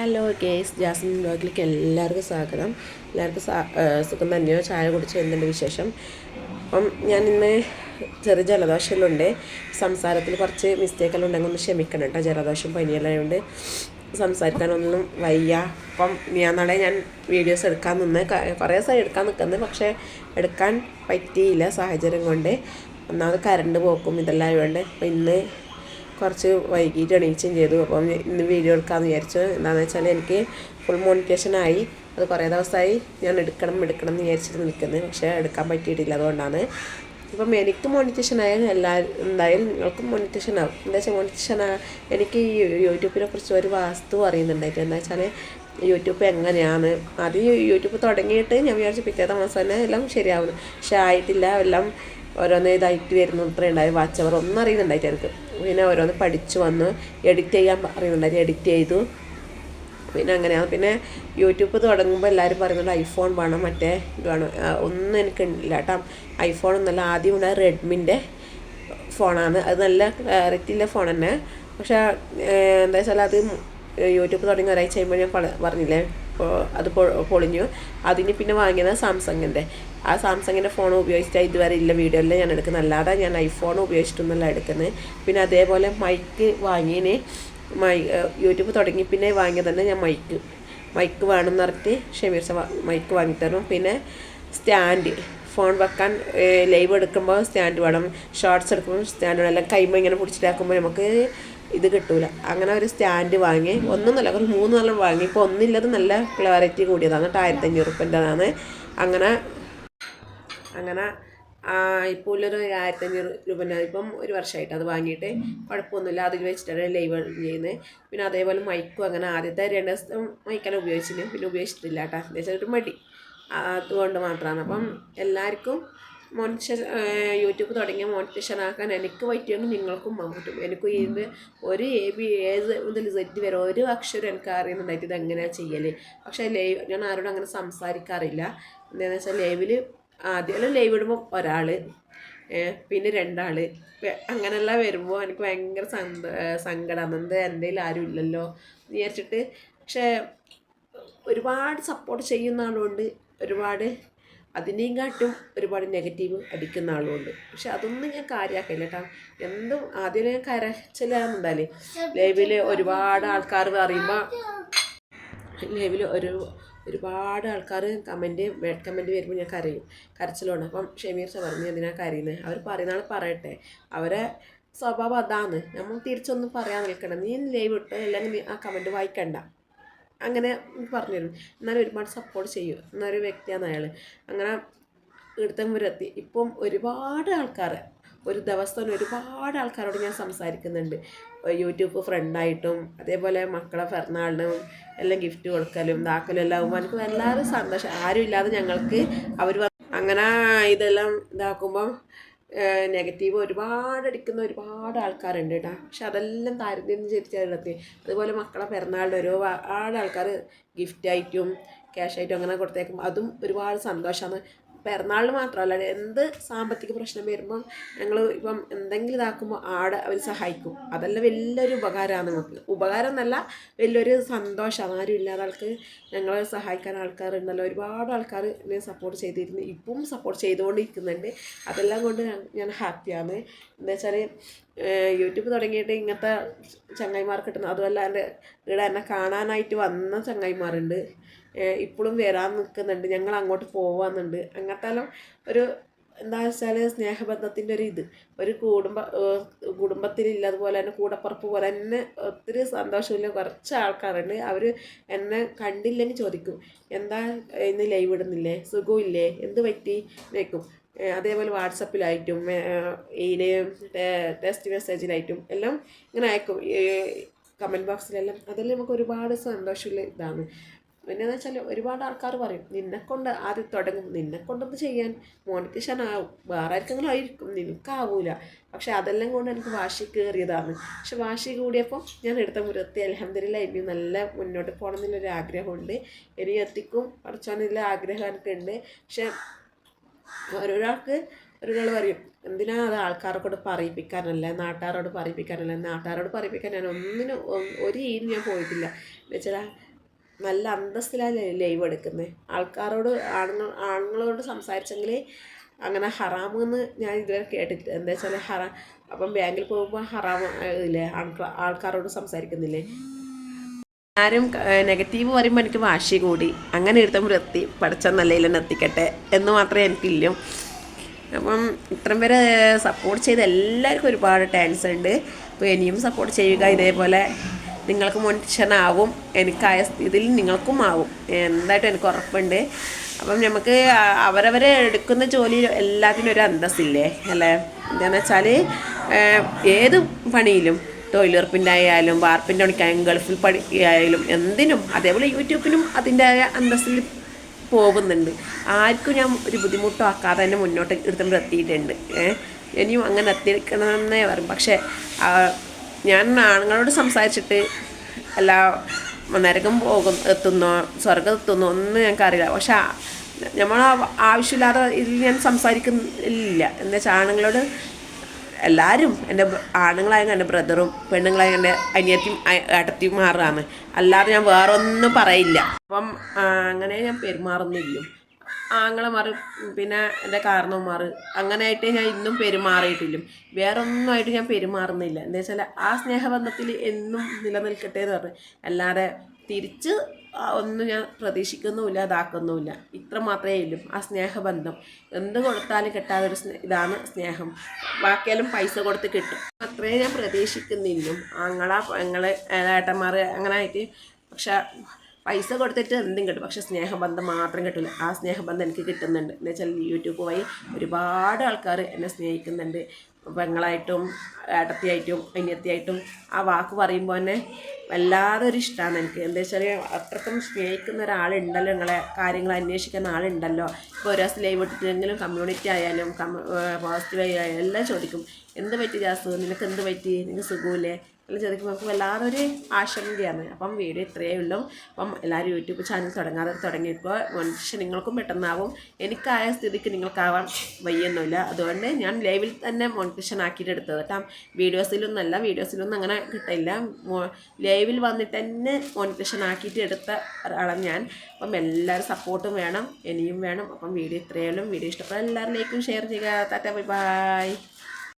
Hello guys Jasmine ബ്ലോഗിലേക്ക് എല്ലാവർക്കും സ്വാഗതം. എല്ലാവർക്കും സുഖം തന്നെയോ? ചായ കുടിച്ച്? എന്തുണ്ട് വിശേഷം? അപ്പം ഞാൻ ഇന്ന് ചെറിയ ജലദോഷമുണ്ട് സംസാരത്തിൽ കുറച്ച് മിസ്റ്റേക്കെല്ലാം ഉണ്ടെങ്കിൽ ഒന്ന് ക്ഷമിക്കണം കേട്ടോ. ജലദോഷം പനിയെല്ലാമുണ്ട് സംസാരിക്കാനൊന്നും വയ്യ. അപ്പം ഞാൻ നാളെ ഞാൻ വീഡിയോസ് എടുക്കാൻ നിന്ന് കുറേ ദിവസം എടുക്കാൻ നിൽക്കുന്നത് പക്ഷേ എടുക്കാൻ പറ്റിയില്ല സാഹചര്യം കൊണ്ട്. ഒന്നാമത് കറണ്ട് പോക്കും ഇതെല്ലാം ആയതുകൊണ്ട്. അപ്പം ഇന്ന് കുറച്ച് വൈകിട്ട് എണീച്ചും ചെയ്തു. അപ്പം ഇന്ന് വീഡിയോ എടുക്കാമെന്ന് വിചാരിച്ചു. എന്താണെന്ന് വെച്ചാൽ എനിക്ക് ഫുൾ മോണിറ്റേഷനായി അത് കുറേ ദിവസമായി ഞാൻ എടുക്കണം എടുക്കണം എന്ന് വിചാരിച്ചിട്ട് നിൽക്കുന്നത് പക്ഷേ എടുക്കാൻ പറ്റിയിട്ടില്ല അതുകൊണ്ടാണ്. ഇപ്പം എനിക്ക് മോണിറ്റേഷൻ ആയാലും എല്ലാ എന്തായാലും നിങ്ങൾക്കും മോണിറ്റേഷൻ ആവും. എന്താ വെച്ചാൽ മോണിറ്റേഷൻ എനിക്ക് ഈ യൂട്യൂബിനെ കുറിച്ച് ഒരു വാസ്തു അറിയുന്നുണ്ടായിട്ട് എന്താ വെച്ചാൽ യൂട്യൂബ് എങ്ങനെയാണ്? ആദ്യം യൂട്യൂബ് തുടങ്ങിയിട്ട് ഞാൻ വിചാരിച്ചു പിറ്റേത്തെ മാസം തന്നെ എല്ലാം ശരിയാവുന്നു പക്ഷേ ആയിട്ടില്ല. എല്ലാം ഓരോന്ന് ഇതായിട്ട് വരുന്നു. ഇത്രയുണ്ടായി വാച്ചവർ ഒന്നും അറിയുന്നുണ്ടായിട്ട് എനിക്ക്. പിന്നെ ഓരോന്ന് പഠിച്ചു വന്ന്. എഡിറ്റ് ചെയ്യാൻ പറയുന്നുണ്ടായി എഡിറ്റ് ചെയ്തു. പിന്നെ അങ്ങനെയാണ് പിന്നെ യൂട്യൂബ് തുടങ്ങുമ്പോൾ എല്ലാവരും പറയുന്നുണ്ട് ഐഫോൺ വേണം മറ്റേ ഇത് വേണം. ഒന്നും എനിക്ക് ഇല്ല കേട്ടോ ഐഫോൺ ഒന്നല്ല ആദ്യം ഉണ്ടായ റെഡ്മിന്റെ ഫോണാണ് അത് നല്ല ക്ലാരിറ്റിയുള്ള ഫോൺ തന്നെ. പക്ഷേ എന്താ വെച്ചാൽ അത് യൂട്യൂബ് തുടങ്ങി ഒരാഴ്ച കഴിയുമ്പോൾ ഞാൻ പറഞ്ഞില്ലേ? അത് പൊളിഞ്ഞു. അതിന് പിന്നെ വാങ്ങിയത് സാംസങ്ങിന്റെ. ആ സാംസങ്ങിന്റെ ഫോൺ ഉപയോഗിച്ചിട്ട് ഇതുവരെ ഇല്ല വീഡിയോയിൽ ഞാൻ എടുക്കുന്നത്. അല്ലാതെ ഞാൻ ഐഫോൺ ഉപയോഗിച്ചിട്ടൊന്നുമല്ല എടുക്കുന്നത്. പിന്നെ അതേപോലെ മൈക്ക് വാങ്ങിയതിന് മൈ യൂട്യൂബ് തുടങ്ങി പിന്നെ വാങ്ങിയത് തന്നെ ഞാൻ മൈക്ക് മൈക്ക് വേണം പറഞ്ഞിട്ട് ഷമീർ സ മൈക്ക് വാങ്ങിത്തരും. പിന്നെ സ്റ്റാൻഡ് ഫോൺ വെക്കാൻ ലൈവ് എടുക്കുമ്പോൾ സ്റ്റാൻഡ് വേണം. ഷോർട്സ് എടുക്കുമ്പോൾ സ്റ്റാൻഡ് വേണം. എല്ലാം കൈമ ഇങ്ങനെ പിടിച്ചിട്ടാക്കുമ്പോൾ നമുക്ക് ഇത് കിട്ടൂല. അങ്ങനെ ഒരു സ്റ്റാൻഡ് വാങ്ങി ഒന്നൊന്നുമല്ല ഒരു മൂന്ന് നല്ല വാങ്ങി. ഇപ്പോൾ ഒന്നില്ലത് നല്ല ക്ലാരിറ്റി കൂടിയതാണ്. ആയിരത്തി അഞ്ഞൂറ് റുപ്യന്റെതാണ് അങ്ങനെ അങ്ങനെ ഇപ്പോൾ ഉള്ളൊരു ആയിരത്തി അഞ്ഞൂറ് രൂപ ഇപ്പം ഒരു വർഷമായിട്ട് അത് വാങ്ങിയിട്ട് കുഴപ്പമൊന്നുമില്ല. അതിൽ വെച്ചിട്ടാണ് ലൈവ് ചെയ്യുന്നത്. പിന്നെ അതേപോലെ മൈക്കും അങ്ങനെ ആദ്യത്തെ രണ്ട് ദിവസം മൈക്കെല്ലാം ഉപയോഗിച്ചില്ല പിന്നെ ഉപയോഗിച്ചിട്ടില്ല കേട്ടോ. എന്താ വെച്ചാൽ ഒരു മടി. അതുകൊണ്ട് മാത്രമാണ് അപ്പം എല്ലാവർക്കും മോണിറ്റേഷൻ യൂട്യൂബ് തുടങ്ങിയ മോണിറ്റേഷൻ ആക്കാൻ എനിക്ക് പറ്റുമെങ്കിൽ നിങ്ങൾക്കും പറ്റും. എനിക്ക് ഇത് ഒരു എ ബി ഏത് മുതൽ സെറ്റ് വരെ ഒരു അക്ഷരം എനിക്ക് അറിയുന്നുണ്ടായിട്ട് ഇത് എങ്ങനെയാണ് ചെയ്യൽ പക്ഷേ ലൈവ് ഞാൻ ആരോടും അങ്ങനെ സംസാരിക്കാറില്ല. എന്താണെന്ന് വെച്ചാൽ ലൈവിൽ ആദ്യം ലൈവ് ഇടുമ്പോൾ ഒരാൾ പിന്നെ രണ്ടാൾ അങ്ങനെയെല്ലാം വരുമ്പോൾ എനിക്ക് ഭയങ്കര സന്ത സങ്കടമാണ് എന്ത് എന്റെ ആരും ഇല്ലല്ലോ വിചാരിച്ചിട്ട്. പക്ഷേ ഒരുപാട് സപ്പോർട്ട് ചെയ്യുന്ന ആളുണ്ട് ഒരുപാട് അതിനെയും കാട്ടും ഒരുപാട് നെഗറ്റീവ് അടിക്കുന്ന ആളുമുണ്ട് പക്ഷെ അതൊന്നും ഞാൻ കാര്യമാക്കില്ല കേട്ടോ. എന്തും ആദ്യം ഞാൻ കരച്ചിലാണെന്നുണ്ടാലേ ലൈവിൽ ഒരുപാട് ആൾക്കാർ പറയുമ്പോൾ ലൈവിൽ ഒരു ഒരുപാട് ആൾക്കാർ കമന്റ് ബാഡ് കമന്റ് വരുമ്പോൾ ഞാൻ കരയും. കരച്ചിലുണ്ട്. അപ്പം ഷമീർ സാർ പറഞ്ഞു എന്തിനാണ് കരയുന്നത് അവർ പറയുന്ന ആൾ പറയട്ടെ. അവരെ സ്വഭാവം അതാണ്. നമ്മൾ തിരിച്ചൊന്നും പറയാൻ നിൽക്കണം നീ ലൈവ് ഇട്ട് അല്ലെങ്കിൽ ആ കമന്റ് വായിക്കണ്ട. അങ്ങനെ പറഞ്ഞു തരും. എന്നാലും ഒരുപാട് സപ്പോർട്ട് ചെയ്യും. എന്നൊരു വ്യക്തിയാണ് അയാൾ അങ്ങനെ ഇവിടുത്തെ എത്തി ഇപ്പം ഒരുപാട് ആൾക്കാർ ഒരു ദിവസം ഒരുപാട് ആൾക്കാരോട് ഞാൻ സംസാരിക്കുന്നുണ്ട്. യൂട്യൂബ് ഫ്രണ്ടായിട്ടും അതേപോലെ മക്കളെ പിറന്നാളിനും എല്ലാം ഗിഫ്റ്റ് കൊടുക്കലും ഇതാക്കലും എല്ലാം ആകുമ്പോൾ എനിക്ക് എല്ലാവരും സന്തോഷം. ആരും ഇല്ലാതെ ഞങ്ങൾക്ക് അവർ അങ്ങനെ ഇതെല്ലാം ഇതാക്കുമ്പം നെഗറ്റീവ് ഒരുപാട് അടിക്കുന്ന ഒരുപാട് ആൾക്കാരുണ്ട് കേട്ടോ പക്ഷെ അതെല്ലാം താരതമ്യം ചെയ്തിട്ട് അതുപോലെ മക്കളെ പിറന്നാളുടെ ഒരുപാട് ആൾക്കാർ ഗിഫ്റ്റായിട്ടും ക്യാഷായിട്ടും അങ്ങനെ കൊടുത്തേക്കും. അതും ഒരുപാട് സന്തോഷമാണ് പിറന്നാളിന് മാത്രമല്ല എന്ത് സാമ്പത്തിക പ്രശ്നം വരുമ്പം ഞങ്ങൾ ഇപ്പം എന്തെങ്കിലും ഇതാക്കുമ്പോൾ ആടെ അവർ സഹായിക്കും. അതെല്ലാം വലിയൊരു ഉപകാരമാണ് നമുക്ക് ഉപകാരം എന്നല്ല വലിയൊരു സന്തോഷമാണ് ആരും ഇല്ലാതെ ആൾക്ക് ഞങ്ങളെ സഹായിക്കാൻ ആൾക്കാരുണ്ടല്ലോ ഒരുപാട് ആൾക്കാർ എന്നെ സപ്പോർട്ട് ചെയ്തിരുന്നു. ഇപ്പം സപ്പോർട്ട് ചെയ്തുകൊണ്ടിരിക്കുന്നുണ്ട്. അതെല്ലാം കൊണ്ട് ഞാൻ- ഹാപ്പിയാണ് എന്താ വെച്ചാൽ യൂട്യൂബ് തുടങ്ങിയിട്ട് ഇങ്ങനത്തെ ചങ്ങായിമാർ കിട്ടുന്നു അതുമല്ല എന്റെ ഇവിടെ എന്നെ കാണാനായിട്ട് വന്ന ചങ്ങായിമാരുണ്ട്. ഇപ്പോഴും വരാൻ നിൽക്കുന്നുണ്ട് ഞങ്ങൾ അങ്ങോട്ട് പോവാന്നുണ്ട്. അങ്ങനത്തെ ഒരു എന്താ വെച്ചാൽ സ്നേഹബന്ധത്തിന്റെ ഒരു ഇത്. ഒരു കുടുംബ കുടുംബത്തിലില്ല അതുപോലെ തന്നെ കൂടപ്പുറപ്പ് പോലെ തന്നെ ഒത്തിരി സന്തോഷമില്ല. കുറച്ച് ആൾക്കാരുണ്ട്. അവർ എന്നെ കണ്ടില്ലെങ്കിൽ ചോദിക്കും എന്താ ഇന്ന് ലൈവ് ഇടുന്നില്ലേ? സുഖമില്ലേ? എന്ത് പറ്റി? നിൽക്കും അതേപോലെ വാട്സപ്പിലായിട്ടും ഇതിൽ ടെക്സ്റ്റ് മെസ്സേജിലായിട്ടും എല്ലാം ഇങ്ങനെ അയക്കും. കമന്റ് ബോക്സിലെല്ലാം. അതെല്ലാം നമുക്ക് ഒരുപാട് സന്തോഷമുള്ള ഇതാണ്. പിന്നെന്ന് വെച്ചാൽ ഒരുപാട് ആൾക്കാർ പറയും നിന്നെക്കൊണ്ട് ആദ്യം തുടങ്ങും നിന്നെക്കൊണ്ടൊന്ന് ചെയ്യാൻ മോണിറ്റേഷൻ ആവും വേറെ ആർക്കെങ്കിലും ആയിരിക്കും നിനക്കാവൂല. പക്ഷെ അതെല്ലാം കൊണ്ട് എനിക്ക് വാശി കയറിയതാണ്. പക്ഷെ വാശി കൂടിയപ്പോൾ ഞാൻ എടുത്ത മുരത്തി അലഹമില്ല ഇനി നല്ല മുന്നോട്ട് പോകണം എന്നുള്ളൊരു ആഗ്രഹമുണ്ട്. ഇനി എത്തിക്കും പഠിച്ചോന്നുള്ള ആഗ്രഹം എനിക്കുണ്ട്. പക്ഷെ ഓരോരാൾക്ക് ഒരാൾ പറയും എന്തിനാ അത് ആൾക്കാരോട് പറയിപ്പിക്കാനല്ല നാട്ടുകാരോട് പറയിപ്പിക്കാനല്ല നാട്ടുകാരോട് പറയിപ്പിക്കാൻ ഞാൻ ഒന്നിനും ഒരു ഈനും ഞാൻ പോയിട്ടില്ല. എന്ന് വെച്ചാൽ നല്ല അന്തസ്സിലാണ് ലൈവ് എടുക്കുന്നത് ആൾക്കാരോട് ആണുങ്ങൾ ആണുങ്ങളോട് സംസാരിച്ചെങ്കിൽ അങ്ങനെ ഹറാമെന്ന് ഞാൻ ഇതുവരെ കേട്ടിട്ടില്ല. എന്താ വെച്ചാൽ ഹറ അപ്പം ബാങ്കിൽ പോകുമ്പോൾ ഹറാം ഇല്ലേ ആൾക്കാ ആൾക്കാരോട് സംസാരിക്കുന്നില്ലേ? ആരും നെഗറ്റീവ് പറയുമ്പോൾ എനിക്ക് വാശി കൂടി. അങ്ങനെ എടുത്ത വൃത്തി പഠിച്ച നിലയിൽ എത്തിക്കട്ടെ എന്ന് മാത്രമേ എനിക്കില്ലൂ അപ്പം ഇത്രയും പേരെ സപ്പോർട്ട് ചെയ്ത് എല്ലാവർക്കും ഒരുപാട് ടാൻസ് ഉണ്ട്. അപ്പോൾ ഇനിയും സപ്പോർട്ട് ചെയ്യുക ഇതേപോലെ. നിങ്ങൾക്ക് മനുഷ്യനാവും. എനിക്കായ സ്ഥിതിയിൽ നിങ്ങൾക്കും ആവും എന്തായിട്ടും എനിക്ക് ഉറപ്പുണ്ട്. അപ്പം നമുക്ക് അവരവരെ എടുക്കുന്ന ജോലി എല്ലാത്തിനും ഒരു അന്തസ്സില്ലേ? അല്ലേ? എന്താണെന്ന് വെച്ചാൽ ഏത് പണിയിലും തൊഴിലുറപ്പിന്റെ ആയാലും വാർപ്പിന്റെ പണിക്കായാലും ഗൾഫിൽ പണി ആയാലും എന്തിനും അതേപോലെ യൂട്യൂബിനും അതിന്റെതായ അന്തസ്സിൽ പോകുന്നുണ്ട്. ആർക്കും ഞാൻ ഒരു ബുദ്ധിമുട്ടും ആക്കാതെ തന്നെ മുന്നോട്ട് എടുത്തുകൊണ്ട് എത്തിയിട്ടുണ്ട്. ഇനിയും അങ്ങനെ എത്തിയിരിക്കണമെന്നേ പറയും. പക്ഷേ ഞാൻ ആണുങ്ങളോട് സംസാരിച്ചിട്ട് എല്ലാ നരകം പോകും എത്തുന്നോ സ്വർഗം എത്തുന്നോ ഒന്നും ഞങ്ങൾക്കറിയില്ല പക്ഷെ നമ്മൾ ആവശ്യമില്ലാതെ ഇതിൽ ഞാൻ സംസാരിക്കുന്നില്ല. എന്താ വെച്ചാൽ ആണുങ്ങളോട് എല്ലാവരും എന്റെ ആണുങ്ങളായെങ്കിൽ ആണുങ്ങളായ എന്റെ ബ്രദറും പെണ്ണുങ്ങളായ എന്റെ അനിയത്തിയും അ- മാറുകയാണ്. അല്ലാതെ ഞാൻ വേറൊന്നും പറയില്ല. അപ്പം അങ്ങനെ ഞാൻ പെരുമാറുന്നില്ല. ആങ്ങളമാർ പിന്നെ എന്റെ കാരണവന്മാർ. അങ്ങനെയായിട്ട് ഞാൻ ഇന്നും പെരുമാറിയിട്ടില്ല. വേറെ ഒന്നുമായിട്ട് ഞാൻ പെരുമാറുന്നില്ല. എന്താ വെച്ചാൽ ആ സ്നേഹബന്ധത്തിൽ എന്നും നിലനിൽക്കട്ടെ എന്ന് പറഞ്ഞു. അല്ലാതെ തിരിച്ച് ഒന്നും ഞാൻ പ്രതീക്ഷിക്കുന്നുമില്ല ഇതാക്കുന്നുമില്ല. ഇത്ര മാത്രമേ ഉള്ളൂ ആ സ്നേഹബന്ധം. എന്ത് കൊടുത്താലും കിട്ടാതെ ഒരു സ്നേ ഇതാണ് സ്നേഹം. ബാക്കിയാലും പൈസ കൊടുത്ത് കിട്ടും. അത്രേ ഞാൻ പ്രതീക്ഷിക്കുന്നില്ല. ആങ്ങള പെങ്ങൾ ഏട്ടന്മാർ അങ്ങനെ ആയിട്ട് പക്ഷെ പൈസ കൊടുത്തിട്ട് എന്തും കിട്ടും. പക്ഷെ സ്നേഹബന്ധം മാത്രം കിട്ടില്ല ആ സ്നേഹബന്ധം എനിക്ക് കിട്ടുന്നുണ്ട്. എന്ന് വെച്ചാൽ യൂട്യൂബ് വഴി ഒരുപാട് ആൾക്കാർ എന്നെ സ്നേഹിക്കുന്നുണ്ട്. പെങ്ങളായിട്ടും ഏട്ടത്തിയായിട്ടും അനിയത്തിയായിട്ടും ആ വാക്ക് പറയുമ്പോൾ തന്നെ വല്ലാതെ ഒരു ഇഷ്ടമാണ് എനിക്ക്. എന്താ വെച്ചാൽ അത്രക്കും സ്നേഹിക്കുന്ന ഒരാളുണ്ടല്ലോ നിങ്ങളെ കാര്യങ്ങൾ അന്വേഷിക്കുന്ന ആളുണ്ടല്ലോ. ഇപ്പോൾ ഒരു ദിവസം ലൈവ് ഇട്ടിട്ടെങ്കിലും കമ്മ്യൂണിറ്റി ആയാലും പോസിറ്റീവ് ആയാലും എല്ലാം ചോദിക്കും. എന്ത് പറ്റി ജാസു? നിനക്ക് എന്ത് പറ്റി? നിനക്ക് സുഖമില്ലേ? എല്ലാം ചോദിക്കുമ്പോൾ നമുക്ക് ഒരു ആശങ്കയാണ്. അപ്പം വീഡിയോ ഇത്രയേ ഉള്ളൂ. അപ്പം എല്ലാവരും യൂട്യൂബ് ചാനൽ തുടങ്ങാതെ തുടങ്ങിയപ്പോൾ മനുഷ്യ നിങ്ങൾക്കും പെട്ടെന്നാവും. എനിക്കായ സ്ഥിതിക്ക് നിങ്ങൾക്കാവാൻ വയ്യൊന്നുമില്ല. അതുകൊണ്ട് ഞാൻ ലൈവിൽ തന്നെ മോണിറ്റേഷൻ ആക്കിയിട്ട് എടുത്തത് കേട്ടോ. വീഡിയോസിലൊന്നല്ല വീഡിയോസിലൊന്നും അങ്ങനെ കിട്ടില്ല. ലൈവിൽ വന്നിട്ട് തന്നെ മോണിറ്റേഷൻ ആക്കിയിട്ട് എടുത്ത ഒരാളാണ് ഞാൻ. അപ്പം എല്ലാവരും സപ്പോർട്ടും വേണം ഇനിയും വേണം. അപ്പം വീഡിയോ ഇത്രയേ ഉള്ളൂ. വീഡിയോ ഇഷ്ടപ്പെട്ടാൽ എല്ലാവരിലേക്കും ഷെയർ ചെയ്യുക. Tata bye bye.